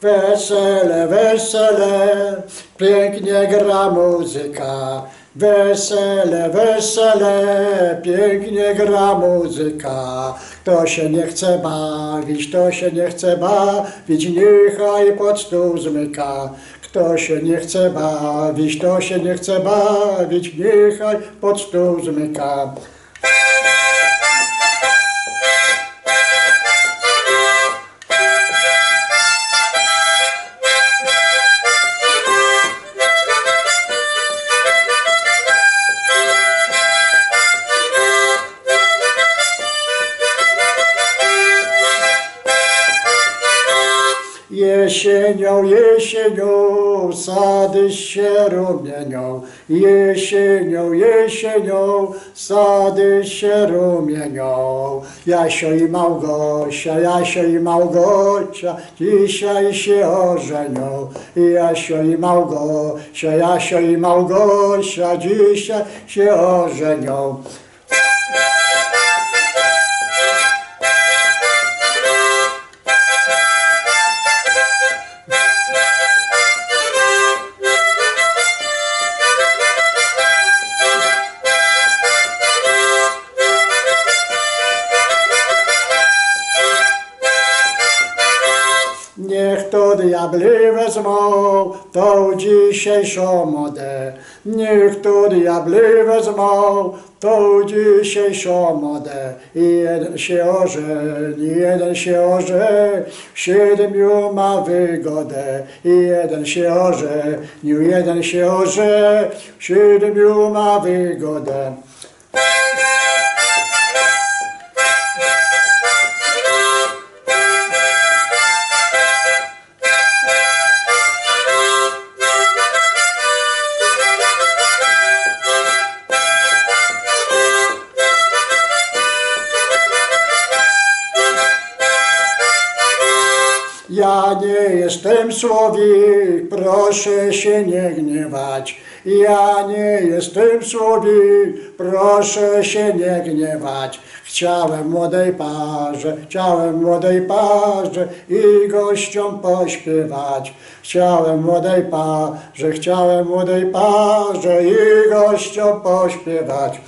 Wesele, wesele, pięknie gra muzyka. Wesele, wesele, pięknie gra muzyka. Kto się nie chce bawić, kto się nie chce bawić, niechaj pod stół zmyka. Kto się nie chce bawić, kto się nie chce bawić, niechaj pod stół zmyka. Jesienią, jesienią, sady się rumienią. Jesienią, jesienią, sady się rumienią. Jasio i Małgosia, Jasio i Małgosia, dzisiaj się ożenią. Jasio i Małgosia, Jasio i Małgosia, dzisiaj się ożenią. Niech to diabli wezmą tą dzisiejszą modę. Niech to diabli wezmą tą dzisiejszą modę. Jeden się ożeni, jeden się ożeni, siedmiu ma wygodę. Jeden się ożeni, jeden się ożeni, w siedmiu ma wygodę. Ja nie jestem słowik, proszę się nie gniewać. Ja nie jestem słowik, proszę się nie gniewać. Chciałem młodej parze, chciałem młodej parze i gościom pośpiewać. Chciałem młodej parze, chciałem młodej parze i gościom pośpiewać.